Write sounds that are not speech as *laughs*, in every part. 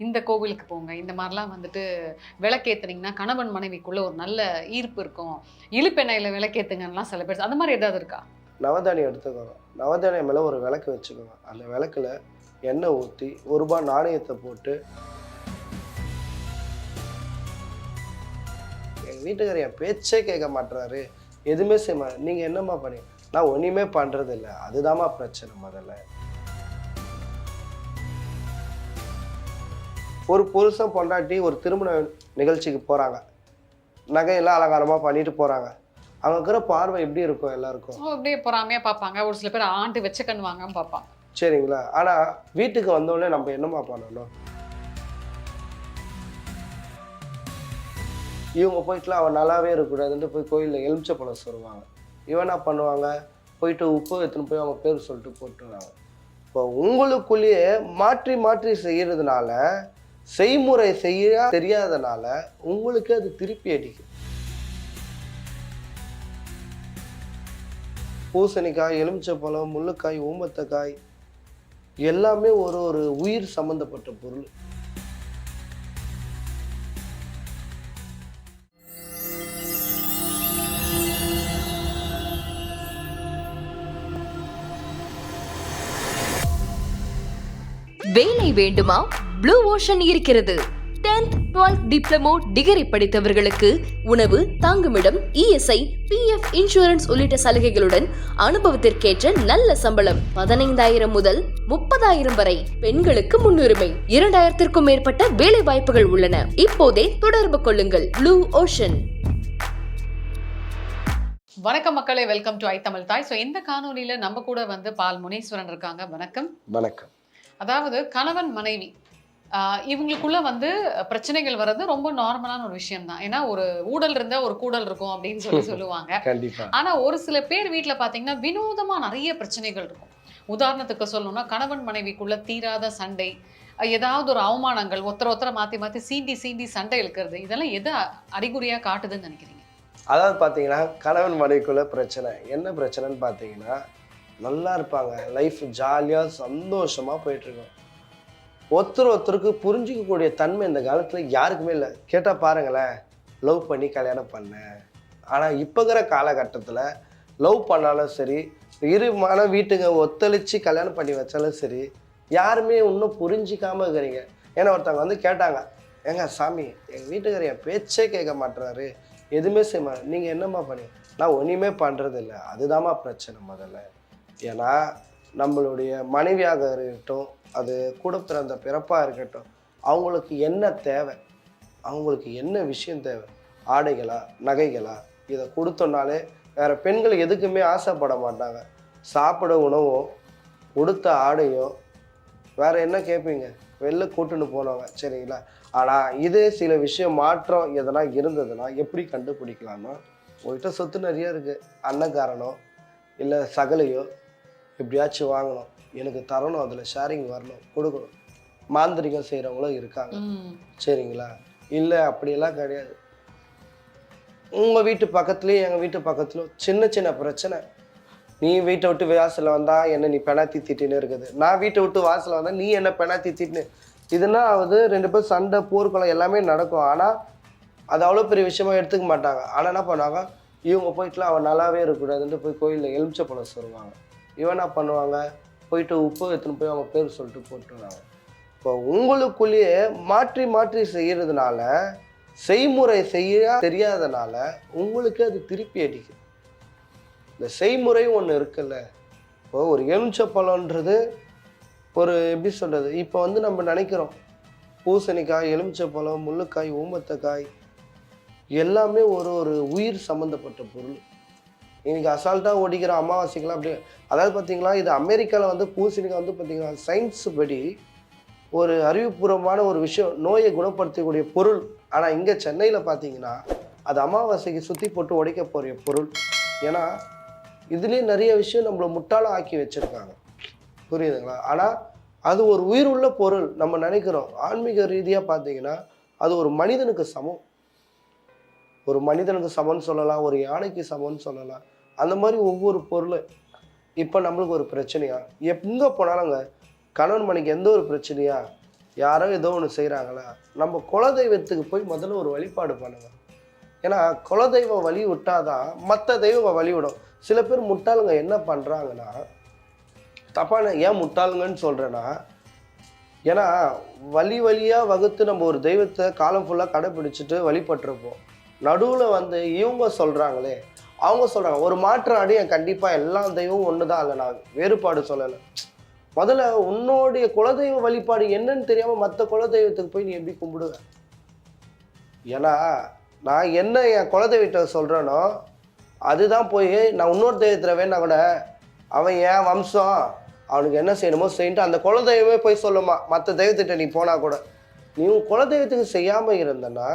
இந்த கோவிலுக்கு போங்க. இந்த மாதிரிலாம் வந்துட்டு விளக்கேத்துனீங்கன்னா கணவன் மனைவிக்குள்ள ஒரு நல்ல ஈர்ப்பு இருக்கும். இழுப்பெண்ணெயில விளக்கேத்துங்கலாம் சில பேர் அந்த மாதிரி ஏதாவது இருக்கா? நவதானியம் எடுத்துக்கோங்க நவதானியம் மேலே ஒரு விளக்கு வச்சுக்கோங்க. அந்த விளக்குல எண்ணெய் ஊற்றி ஒரு ரூபாய் நாணயத்தை போட்டு எங்கள் வீட்டுக்காரர் என் பேச்சே கேட்க மாட்டுறாரு எதுவுமே செய்ய மாட்டேன் நீங்கள் என்னம்மா பண்ணி நான் ஒன்றுமே பண்ணுறதில்ல இல்லை அதுதாம்மா பிரச்சனை முதல்ல. ஒரு புருஷன் பொண்டாட்டி ஒரு திருமண நிகழ்ச்சிக்கு போகிறாங்க நகையெல்லாம் அலங்காரமாக பண்ணிட்டு போகிறாங்க அவங்க இருக்கிற பார்வை எப்படி இருக்கும் எல்லாருக்கும்? அப்படியே பொறாமையா பார்ப்பாங்க. ஒரு சில பேர் ஆண்டு வச்ச கண் வாங்காம பார்ப்பாங்க. சரிங்களா? ஆனால் வீட்டுக்கு வந்தோடனே நம்ம என்னம்மா பண்ணணும் இவங்க போயிட்டுலாம் அவன் நல்லாவே இருக்கக்கூடாதுன்ட்டு போய் கோயிலில் எலுமிச்சப்பழம் சொல்லுவாங்க. இவன் என்ன பண்ணுவாங்க? போயிட்டு உப்பு எடுத்துன்னு போய் அவங்க பேர் சொல்லிட்டு போட்டுருவாங்க. இப்போ உங்களுக்குள்ளேயே மாற்றி மாற்றி செய்யறதுனால செய்முறை செய்ய தெரியாதனால உங்களுக்கு அது திருப்பி அடிக்கும். பூசணிக்காய் எலுமிச்சப்பழம் முள்ளுக்காய் ஊமத்தக்காய் எல்லாமே ஒரு ஒரு உயிர் சம்பந்தப்பட்ட பொருள். வேலை வேண்டுமா? ப்ளூ ஓஷன் இருக்கிறது. 10th 12th டிப்ளமோ டிகிரி படித்தவர்களுக்கு உணவு தங்குமிடம் இஎஸ்ஐ பிஎஃப் இன்சூரன்ஸ் உள்ளிட்ட சலுகைகளுடன் அனுபவத்திற்கேற்ற நல்ல சம்பளம் பதினைந்தாயிரம் முதல் முப்பதாயிரம் வரை பெண்களுக்கு முன்னுரிமை. இரண்டாயிரத்திற்கும் மேற்பட்ட வேலை வாய்ப்புகள் உள்ளன. இப்போதே தொடர்பு கொள்ளுங்கள். ப்ளூ ஓஷன் வணக்கம் மக்களே வெல்கம் டு ஐ தமிழ் தாய். ஸோ இந்த காணொலியில நம்ம கூட வந்து பால் முனீஸ்வரன் இருக்காங்க. வணக்கம். வணக்கம். அதாவது கணவன் மனைவி. இவங்களுக்குள்ள வந்து பிரச்சனைகள் வர்றது ரொம்ப நார்மலான ஒரு விஷயம் தான் ஏன்னா ஒரு ஊடல் இருந்தா ஒரு கூடல் இருக்கும் அப்படின்னு சொல்லி *laughs* சொல்லுவாங்க. ஆனா ஒரு சில பேர் வீட்ல பாத்தீங்கன்னா வினோதமா நிறைய பிரச்சனைகள் இருக்கும். உதாரணத்துக்கு சொல்லணும்னா கணவன் மனைவிக்குள்ள தீராத சண்டை ஏதாவது ஒரு அவமானங்கள் ஒருத்தர ஒருத்தர மாத்தி மாத்தி சீண்டி சீண்டி சண்டை இழுக்கிறது இதெல்லாம் எதை அறிகுறியா காட்டுதுன்னு நினைக்கிறீங்க? அதாவது பார்த்தீங்கன்னா கணவன் மனைவிக்குள்ள பிரச்சனை. என்ன பிரச்சனைன்னு பார்த்தீங்கன்னா நல்லா இருப்பாங்க. லைஃப் ஜாலியாக சந்தோஷமாக போயிட்டுருக்கும் ஒருத்தர் ஒருத்தருக்கு புரிஞ்சிக்கக்கூடிய தன்மை இந்த காலத்தில் யாருக்குமே இல்லை. கேட்டால் பாருங்களேன் லவ் பண்ணி கல்யாணம் பண்ணேன் ஆனால் இப்போங்கிற காலகட்டத்தில் லவ் பண்ணாலும் சரி இரு மன வீட்டுங்க ஒத்துழைச்சி கல்யாணம் பண்ணி வச்சாலும் சரி யாருமே இன்னும் புரிஞ்சிக்காமல் இருக்கிறீங்க. ஏன்னா ஒருத்தவங்க வந்து கேட்டாங்க ஏங்க சாமி எங்கள் வீட்டுக்காரர் என் பேச்சே கேட்க மாட்டுறாரு எதுவுமே செய்ய மாட்டேன் நீங்கள் என்னம்மா பண்ணி நான் ஒன்றுமே பண்ணுறது இல்லை அதுதாம்மா பிரச்சனை முதல்ல. ஏன்னா நம்மளுடைய மனைவியாக இருக்கட்டும் அது கூட பிறந்த பிறப்பாக இருக்கட்டும் அவங்களுக்கு என்ன தேவை? அவங்களுக்கு என்ன விஷயம் தேவை? ஆடைகளா நகைகளா? இதை கொடுத்தோன்னாலே வேறு பெண்கள் எதுக்குமே ஆசைப்பட மாட்டாங்க. சாப்பிட உணவும் கொடுத்த ஆடையும் வேற என்ன கேட்பீங்க வெளில கூட்டுன்னு போனவங்க சரிங்களா? ஆனால் இதே சில விஷயம் மாற்றம் எதனா இருந்ததுன்னா எப்படி கண்டுபிடிக்கலாம்னா உங்கள்கிட்ட சொத்து நிறைய இருக்குது அன்னக்காரனோ இல்லை சகலையோ எப்படியாச்சும் வாங்கணும். எனக்கு தரணும் அதில் ஷேரிங் வரணும் கொடுக்கணும். மாந்திரிகம் செய்கிறவங்களும் இருக்காங்க. சரிங்களா? இல்லை அப்படியெல்லாம் கிடையாது. உங்கள் வீட்டு பக்கத்துலேயும் எங்கள் வீட்டு பக்கத்துலையும் சின்ன சின்ன பிரச்சனை. நீ வீட்டை விட்டு வாசலில் வந்தா என்ன நீ பெணாத்தி திட்டின்னு இருக்குது. நான் வீட்டை விட்டு வாசலில் வந்தா நீ என்ன பெணாத்தி திட்டின்னு. இதுனா ஆகுது ரெண்டு பேரும் சண்டை போர்க்குளம் எல்லாமே நடக்கும். ஆனால் அது அவ்வளோ பெரிய விஷயமா எடுத்துக்க மாட்டாங்க. ஆனால் என்ன பண்ணுவாங்க? இவங்க போயிட்டுலாம் அவன் நல்லாவே இருக்கக்கூடாதுன்ட்டு போய் கோயிலில் எலுமிச்சப்பழம் சொல்லுவாங்க. இவன் என்ன பண்ணுவாங்க? போயிட்டு உப்பு எடுத்துன்னு போய் அவங்க பேர் சொல்லிட்டு போட்டுருவாங்க. இப்போ உங்களுக்குள்ளேயே மாற்றி மாற்றி செய்கிறதுனால செய்முறை செய்ய தெரியாதனால உங்களுக்கு அது திருப்பி அடிக்கும் இந்த செய்முறை ஒன்று இருக்குல்ல இப்போ ஒரு எலுமிச்சப்பழன்றது ஒரு எப்படி சொல்கிறது இப்போ வந்து நம்ம நினைக்கிறோம் பூசணிக்காய் எலுமிச்சப்பழம் முள்ளுக்காய் ஊமத்தக்காய் எல்லாமே ஒரு ஒரு உயிர் சம்மந்தப்பட்ட பொருள். இன்னைக்கு அசால்ட்டாக ஓடிக்கிற அமாவாசைக்கெல்லாம் அப்படி அதாவது பார்த்தீங்களா இது அமெரிக்காவில் வந்து பூசணிக்காய் வந்து பார்த்தீங்கன்னா சயின்ஸ் படி ஒரு அறிவுபூர்வமான ஒரு விஷயம் நோயை குணப்படுத்தக்கூடிய பொருள். ஆனால் இங்கே சென்னையில் பார்த்தீங்கன்னா அது அமாவாசைக்கு சுற்றி போட்டு உடைக்க போகிற பொருள். ஏன்னா இதுலேயே நிறைய விஷயம் நம்மளை முட்டாளம் ஆக்கி வச்சுருக்காங்க. புரியுதுங்களா? ஆனால் அது ஒரு உயிர் உள்ள பொருள் நம்ம நினைக்கிறோம். ஆன்மீக ரீதியாக பார்த்தீங்கன்னா அது ஒரு மனிதனுக்கு சமம். ஒரு மனிதனுக்கு சமம்னு சொல்லலாம் ஒரு யானைக்கு சமம்னு சொல்லலாம். அந்த மாதிரி ஒவ்வொரு பொருள் இப்போ நம்மளுக்கு ஒரு பிரச்சனையா? எங்கே போனாலுங்க கணவன் மனைக்கு எந்த ஒரு பிரச்சனையா? யாரோ ஏதோ ஒன்று செய்கிறாங்களா நம்ம குலதெய்வத்துக்கு போய் முதல்ல ஒரு வழிபாடு பண்ணுங்க. ஏன்னா குலதெய்வம் வழி விட்டாதான் மற்ற தெய்வம் வழி விடும் சில பேர் முட்டாளுங்க என்ன பண்ணுறாங்கன்னா தப்பான ஏன் முட்டாளுங்கன்னு சொல்கிறேன்னா ஏன்னா வழி வழியாக வகுத்து நம்ம ஒரு தெய்வத்தை காலம் ஃபுல்லாக கடைப்பிடிச்சிட்டு வழிபட்டிருப்போம். நடுவில் வந்து இவங்க சொல்கிறாங்களே அவங்க சொல்கிறாங்க ஒரு மாற்றம் அடி என் கண்டிப்பாக எல்லா தெய்வமும் ஒன்று தான் இல்லை நான் வேறுபாடு சொல்லலை. முதல்ல உன்னோடைய குலதெய்வ வழிபாடு என்னன்னு தெரியாமல் மற்ற குலதெய்வத்துக்கு போய் நீ எப்படி கும்பிடுவ? ஏன்னா நான் என்ன என் குலதெய்வத்தை சொல்கிறேனோ அதுதான் போய் நான் இன்னொரு தெய்வத்தில் வேணா கூட அவன் என் வம்சம் அவனுக்கு என்ன செய்யணுமோ செய்யிட்டு அந்த குலதெய்வமே போய் சொல்லுமா. மற்ற தெய்வத்திட்ட நீ போனால் கூட. நீ உன் குலதெய்வத்துக்கு செய்யாமல் இருந்தனா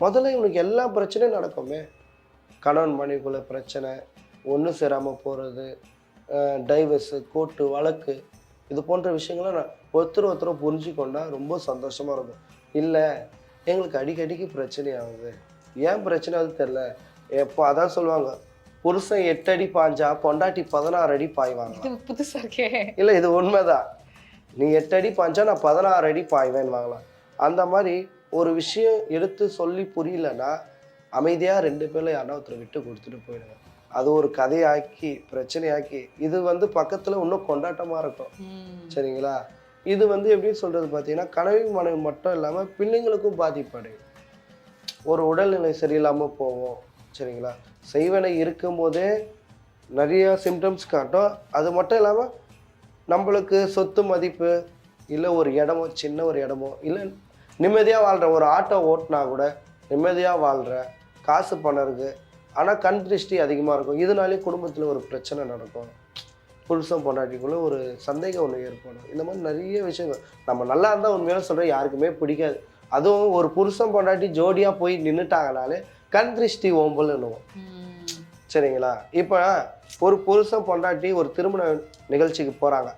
முதல்ல இவனுக்கு எல்லா பிரச்சனையும் நடக்குமே. கணவன் மனைவிக்குள்ள பிரச்சனை ஒன்று சேராமல் போகிறது டைவர்ஸு கோர்ட்டு வழக்கு இது போன்ற விஷயங்கள்லாம் நான் ஒருத்தர் ஒருத்தர் புரிஞ்சுக்கொண்டா ரொம்ப சந்தோஷமாக இருக்கும். இல்லை எங்களுக்கு அடிக்கடிக்கு பிரச்சனை ஆகுது. ஏன் பிரச்சனை அது தெரில எப்போ அதான் சொல்லுவாங்க புருஷன் எட்டு அடி பாஞ்சா பொண்டாட்டி பதினாறு அடி பாய்வாங்க இது புதுசா இருக்கே. இல்லை இது உண்மைதான். நீ எட்டு அடி பாஞ்சா நான் பதினாறு அடி பாய்வேன்னு வாங்கலாம் அந்த மாதிரி ஒரு விஷயம் எடுத்து சொல்லி புரியலன்னா அமைதியாக ரெண்டு பேர்ல யாரா ஒருத்தர் விட்டு கொடுத்துட்டு போயிடுங்க. அது ஒரு கதையாக்கி பிரச்சனையாக்கி இது வந்து பக்கத்தில் இன்னும் கொண்டாட்டமாக இருக்கும். சரிங்களா? இது வந்து எப்படி சொல்கிறது பார்த்தீங்கன்னா கனவி மனைவி மட்டும் இல்லாமல் பிள்ளைங்களுக்கும் பாதிப்படையும் ஒரு உடல்நிலை சரியில்லாமல் போகும். சரிங்களா? செய்வனை இருக்கும்போதே நிறைய சிம்டம்ஸ் காட்டும். அது மட்டும் இல்லாமல் நம்மளுக்கு சொத்து மதிப்பு இல்லை ஒரு இடமோ சின்ன ஒரு இடமோ இல்லை நிம்மதியாக வாழ்கிற ஒரு ஆட்டோ ஓட்டினா கூட நிம்மதியாக வாழ்கிற காசு பணம் இருக்குது ஆனால் கண் திருஷ்டி அதிகமாக இருக்கும். இதனாலே குடும்பத்தில் ஒரு பிரச்சனை நடக்கும். புருஷன் பொண்டாட்டிக்குள்ள ஒரு சந்தேகம் ஒன்று ஏற்படும். இந்த மாதிரி நிறைய விஷயங்கள். நம்ம நல்லா இருந்தால் உண்மையாக சொல்கிறேன் யாருக்குமே பிடிக்காது. அதுவும் ஒரு புருஷன் பொண்டாட்டி ஜோடியாக போய் நின்றுட்டாங்கனாலே கண் திருஷ்டி ஓம்பல்னுவோம். சரிங்களா? இப்போ ஒரு புருஷன் பொண்டாட்டி ஒரு திருமண நிகழ்ச்சிக்கு போகிறாங்க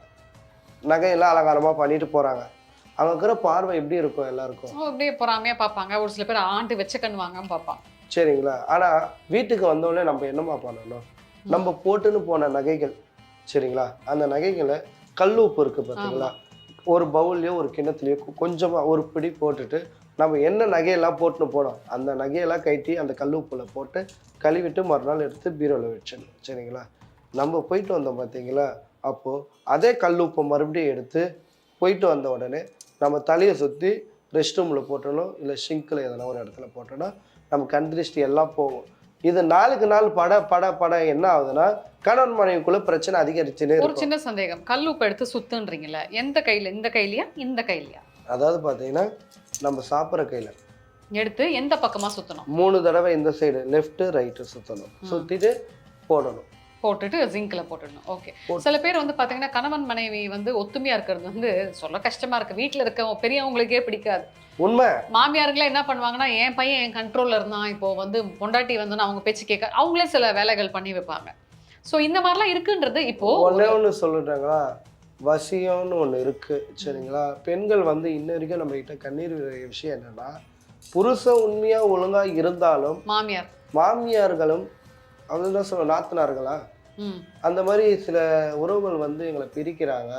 நகையெல்லாம் அலங்காரமாக பண்ணிட்டு போகிறாங்க அவங்க இருக்கிற பார்வை எப்படி இருக்கும் எல்லாருக்கும்? அப்படியே பொறாமையா பார்ப்பாங்க. ஒரு சில பேர் ஆண்டு வச்ச கண் வாங்காம பார்ப்பாங்க சரிங்களா? ஆனால் வீட்டுக்கு வந்தோடனே நம்ம என்னம்மா பண்ணணும்? நம்ம போட்டுன்னு போன நகைகள் சரிங்களா? அந்த நகைகளை கல்லுப்பு இருக்குது பார்த்தீங்களா ஒரு பவுல்லையோ ஒரு கிண்ணத்துலையோ கொஞ்சமாக ஒரு பிடி போட்டுட்டு நம்ம என்ன நகையெல்லாம் போட்டுன்னு போனோம்? அந்த நகையெல்லாம் கட்டி அந்த கல்லுப்புல போட்டு கழுவிட்டு மறுநாள் எடுத்து பீரோவில் வச்சிடணும். சரிங்களா? நம்ம போயிட்டு வந்தோம் பார்த்தீங்களா அப்போது அதே கல்லுப்பை மறுபடியும் எடுத்து போயிட்டு வந்த உடனே நம்ம தலையை சுற்றி ரெஸ்ட் ரூமில் போட்டணும் இல்லை ஷிங்கில் எதனா ஒரு இடத்துல போட்டோன்னா நம்ம கண் திருஷ்டி எல்லாம் போகும். இது நாளுக்கு நாள் பட பட பட என்ன ஆகுதுன்னா கணவன் மனைவிக்குள்ள பிரச்சனை அதிகரிச்சுன்னே ஒரு சின்ன சந்தேகம். கல்லுப்பு எடுத்து சுத்துன்றீங்கல்ல எந்த கையில இந்த கையிலயா இந்த கையிலயா? அதாவது பார்த்தீங்கன்னா நம்ம சாப்பிட்ற கையில். எடுத்து எந்த பக்கமா சுத்தணும்? மூணு தடவை இந்த சைடு லெஃப்ட் ரைட்டு சுற்றணும் சுற்றிட்டு போடணும். போட்டுட்டு ஜிங்க்ல போட்டுடணும். ஓகே சில பேர் வந்து பாத்தீங்கன்னா கணவன் மனைவி வந்து ஒத்துமையா இருக்கிறது வந்து சொல்ல கஷ்டமா இருக்கு. வீட்ல இருக்க பெரியவங்களுக்கே பிடிக்காது. உண்மை. மாமியாருங்களாம் என்ன பண்ணுவாங்கன்னா என் பையன் என் கண்ட்ரோல்ல இருந்தான். இப்போ வந்து பொண்டாட்டி வந்து அவங்க பேச்சு கேட்க அவங்களே சில வேலைகள் பண்ணி வைப்பாங்க. சோ இந்த மாதிரிலாம் இருக்குன்றது இப்போ ஒன்றே ஒன்று சொல்லிட்டாங்களா வசியம்னு ஒன்று இருக்குது சரிங்களா? பெண்கள் வந்து இன்ன வரைக்கும் நம்ம கிட்ட கண்ணீர் விஷயம் என்னன்னா புருஷன் உண்மையாக ஒழுங்காக இருந்தாலும் மாமியார். மாமியார்களும் அதுதான் சொல்ல நாத்தனார்களா? அந்த மாதிரி சில உறவுகள் வந்து எங்களை பிரிக்கிறாங்க.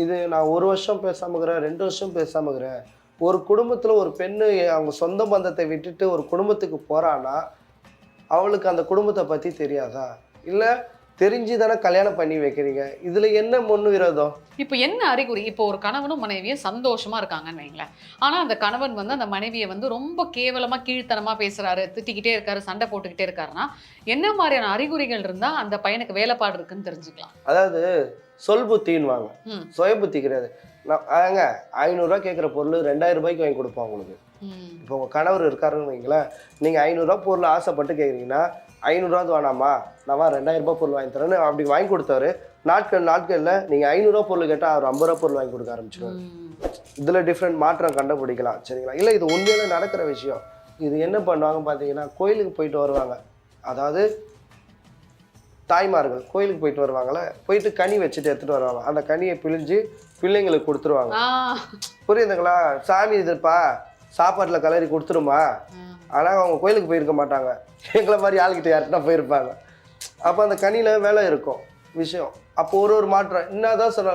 இது நான் ஒரு வருஷம் பேசாமல் இருக்கிறேன் ரெண்டு வருஷம் பேசாமல் இருக்கிறேன் ஒரு குடும்பத்தில் ஒரு பெண்ணு அவங்க சொந்த பந்தத்தை விட்டுட்டு ஒரு குடும்பத்துக்கு போகிறான்னா அவளுக்கு அந்த குடும்பத்தை பற்றி தெரியாதா? இல்லை தெரிஞ்சு தானே கல்யாணம் பண்ணி வைக்கிறீங்க? இதில் என்ன முன்னு விரோதம் இப்போ என்ன அறிகுறி? இப்போ ஒரு கணவனும் மனைவியும் சந்தோஷமா இருக்காங்கன்னு வைங்களேன் ஆனா அந்த கணவன் வந்து அந்த மனைவியை வந்து ரொம்ப கேவலமா கீழ்த்தனமா பேசுறாரு திட்டிக்கிட்டே இருக்காரு சண்டை போட்டுக்கிட்டே இருக்காருன்னா என்ன மாதிரியான அறிகுறிகள் இருந்தா அந்த பையனுக்கு வேலைப்பாடு இருக்குன்னு தெரிஞ்சுக்கலாம். அதாவது சொல் புத்தின்னுவாங்க. ம். சுய புத்தி கிடையாது. நான் ஏங்க ஐநூறுரூவா கேட்குற பொருள் ரெண்டாயிரம் ரூபாய்க்கு வாங்கி கொடுப்போம் உங்களுக்கு. இப்போ உங்கள் கணவர் இருக்காருன்னு வைங்களேன் நீங்கள் ஐநூறுரூவா பொருள் ஆசைப்பட்டு கேட்குறீங்கன்னா ஐநூறுரூவா வேணாமா நான் வா ரெண்டாயிரம் ரூபாய் பொருள் வாங்கி தரேன்னு அப்படி வாங்கி கொடுத்தாரு நாட்கள் நாட்களில் நீங்கள் ஐநூறுரூவா பொருள் கேட்டால் அவர் ஐம்பது ரூபா பொருள் வாங்கி கொடுக்க ஆரம்பிச்சிடுவார் ம். இதில் டிஃப்ரெண்ட் மாற்றம் கண்டுபிடிக்கலாம் சரிங்களா? இல்லை இது உண்மையிலே நடக்கிற விஷயம். இது என்ன பண்ணுவாங்க பார்த்தீங்கன்னா கோயிலுக்கு போயிட்டு வருவாங்க. அதாவது தாய்மார்கள் கோயிலுக்கு போயிட்டு வருவாங்கல்ல போயிட்டு கனி வச்சுட்டு எடுத்துகிட்டு வருவாங்க. அந்த கனியை பிழிஞ்சு பிள்ளைங்களுக்கு கொடுத்துருவாங்க. புரியுதுங்களா? சாமி இதுப்பா சாப்பாட்டில் கலரி கொடுத்துருமா. ஆனால் அவங்க கோயிலுக்கு போயிருக்க மாட்டாங்க. எங்களை மாதிரி ஆளுகிட்ட யார்கிட்ட போயிருப்பாங்க. அப்போ அந்த கனியில் வேலை இருக்கும் விஷயம். அப்போ ஒரு ஒரு மாற்றம். என்ன தான் சொல்ல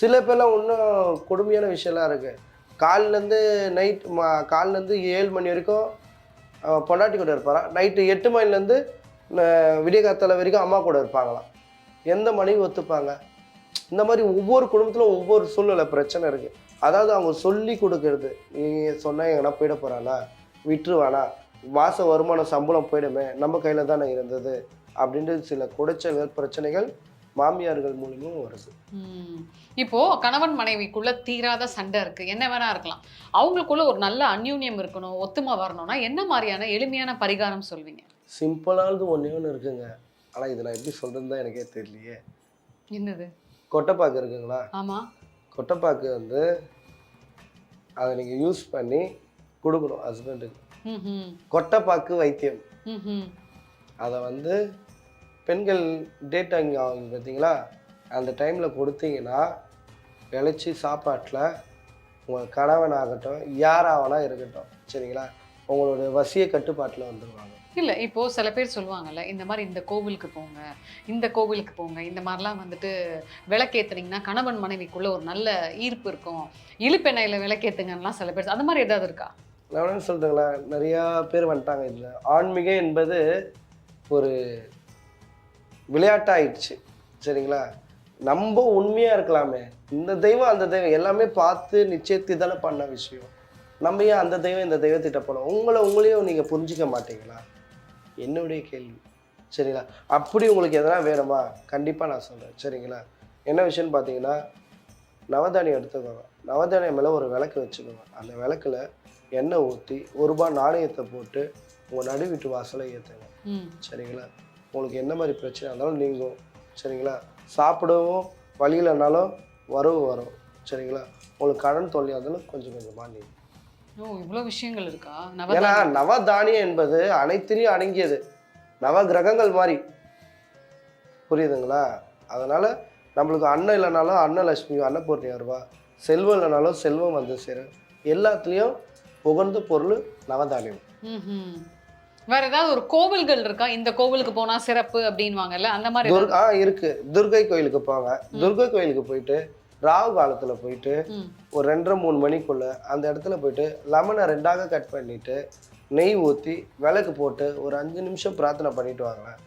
சில பேர்லாம் இன்னும் கொடுமையான விஷயம்லாம் இருக்குது காலிலேருந்து நைட் மா காலிலேருந்து ஏழு மணி வரைக்கும் பொண்டாட்டி கூட இருப்பாராம் நைட்டு எட்டு மணிலேருந்து விடிய காத்தால வரைக்கும் அம்மா கூட இருப்பாங்களாம். எந்த மனைவி ஒத்துப்பாங்க? இந்த மாதிரி ஒவ்வொரு குடும்பத்திலும் ஒவ்வொரு சூழ்நிலை பிரச்சனை இருக்குது அதாவது அவங்க சொல்லி கொடுக்கறது நீ சொன்னால் எங்கன்னா போயிட போகிறானா விட்டுருவானா? மாத வருமானம் சம்பளம் போயிடுமே நம்ம கையில் தானே இருந்தது? அப்படின்ட்டு சில குடைச்சல்கள் பிரச்சனைகள் மாமியார்கள் மூலியமும் வருது. இப்போ கணவன் மனைவிக்குள்ள தீராத சண்டை இருக்கு. என்ன வேணா இருக்கலாம். அவங்களுக்குள்ள ஒரு நல்ல அந்யூன்யம் இருக்கணும் ஒத்துமை வரணும்னா என்ன மாதிரியான எளிமையான பரிகாரம் சொல்வீங்க? சிம்பிளானது ஒன்றே ஒன்று இருக்குங்க. ஆனால் இதை நான் எப்படி சொல்கிறதுன்னு தான் எனக்கே தெரியலையே. என்னது? கொட்டைப்பாக்கு இருக்குங்களா? ஆமா. கொட்டைப்பாக்கு வந்து அதை நீங்கள் யூஸ் பண்ணி கொடுக்கணும் ஹஸ்பண்டுக்கு. கொட்டைப்பாக்கு வைத்தியம். அதை வந்து பெண்கள் டேட் அங்கே ஆகுது பார்த்தீங்களா? அந்த டைமில் கொடுத்தீங்கன்னா விளைச்சி சாப்பாட்டில் உங்கள் கணவன் ஆகட்டும் யாராவனா இருக்கட்டும் சரிங்களா? உங்களோட வசிய கட்டுப்பாட்டில் வந்துடுவாங்க இல்ல இப்போ சில பேர் சொல்லுவாங்கல்ல இந்த மாதிரி இந்த கோவிலுக்கு போங்க இந்த கோவிலுக்கு போங்க இந்த மாதிரிலாம் வந்துட்டு விளக்கேத்துனீங்கன்னா கணவன் மனைவிக்குள்ள ஒரு நல்ல ஈர்ப்பு இருக்கும். இழுப்பெண்ணெயில விளக்கேத்துங்கலாம் சில பேர் அந்த மாதிரி ஏதாவது இருக்கா? நான் என்ன சொல்கிறேங்களா நிறையா பேர் வந்துட்டாங்க இதில். ஆன்மீகம் என்பது ஒரு விளையாட்டாயிடுச்சு. சரிங்களா? நம்ம உண்மையாக இருக்கலாமே. இந்த தெய்வம் அந்த தெய்வம் எல்லாமே பார்த்து நிச்சயத்து தானே பண்ண விஷயம். நம்ம ஏன் அந்த தெய்வம் இந்த தெய்வத்திட்ட போனோம்? உங்களை உங்களையும் நீங்கள் புரிஞ்சிக்க மாட்டீங்களா? என்னுடைய கேள்வி. சரிங்களா? அப்படி உங்களுக்கு எதனா வேணுமா? கண்டிப்பாக நான் சொல்கிறேன் சரிங்களா? என்ன விஷயம்னு பார்த்தீங்கன்னா நவதானியம் எடுத்துக்கோங்க. நவதானியம் மேலே ஒரு விளக்கு வச்சுக்கோங்க. அந்த விளக்கில் எண்ணெய் ஊற்றி ஒரு ரூபாய் நாணயத்தை போட்டு உங்கள் நடு வீட்டு வாசலை ஏற்றுங்க சரிங்களா? உங்களுக்கு என்ன மாதிரி பிரச்சனை இருந்தாலும் நீங்கும். சரிங்களா? சாப்பிடவும் வழியிலனாலும் வரவு வரும். சரிங்களா? உங்களுக்கு கடன் தொல்லையாக இருந்தாலும் கொஞ்சம் கொஞ்சமாக நீங்கும். ஓ இவ்வளவு விஷயங்கள் இருக்கா? ஏன்னா நவதானியம். நவதானியம் என்பது அனைத்திலையும் அடங்கியது. நவ கிரகங்கள் மாதிரி. புரியுதுங்களா? அதனால நம்மளுக்கு அன்னம் இல்லைனாலும் அன்னலட்சுமி அன்னபூர்ணி வருவா செல்வம் இல்லைனாலும் செல்வம் வந்து சேரும். எல்லாத்துலேயும் உகந்த பொருள் நவதானியம். வேற ஏதாவது ஒரு கோவில்கள் இருக்கா? இந்த கோவிலுக்கு போனா சிறப்பு அப்படின்வாங்கல்ல அந்த மாதிரி ஆ இருக்கு. துர்கை கோயிலுக்கு போங்க. துர்கை கோயிலுக்கு போயிட்டு ராகு காலத்தில் போயிட்டு. ஒரு ரெண்டரை மூணு மணிக்குள்ள அந்த இடத்துல போயிட்டு லெமனை ரெண்டாக கட் பண்ணிட்டு நெய் ஊற்றி விளக்கு போட்டு ஒரு அஞ்சு நிமிஷம் பிரார்த்தனை பண்ணிட்டு வாங்களேன்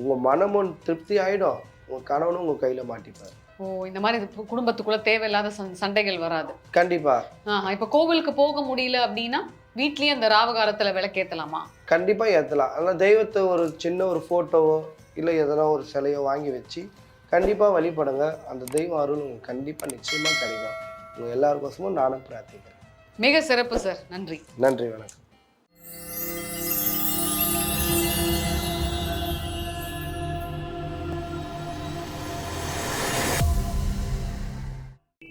உங்கள் மனமும் திருப்தி ஆகிடும் உங்கள் கணவனும் உங்கள் கையில் மாட்டிப்பார். ஓ இந்த மாதிரி குடும்பத்துக்குள்ள தேவையில்லாத சண்- சண்டைகள் வராது. கண்டிப்பாக ஆஹா இப்ப கோவிலுக்கு போக முடியல அப்படின்னா வீட்லயே அந்த ராவகாலத்துல விளக்கேத்தலாமா? கண்டிப்பாக ஏற்றலாம் ஆனால் தெய்வத்தை ஒரு சின்ன ஒரு ஃபோட்டோவோ இல்லை எதனா ஒரு சிலையோ வாங்கி வச்சு கண்டிப்பாக வழிபடுங்க. அந்த தெய்வம் அருள் உங்களுக்கு கண்டிப்பாக நிச்சயமாக கிடைக்கும். உங்கள் எல்லாருக்கோசமும் நானும் பிரார்த்திக்கிறேன். மிக சிறப்பு சார். நன்றி. நன்றி வணக்கம்.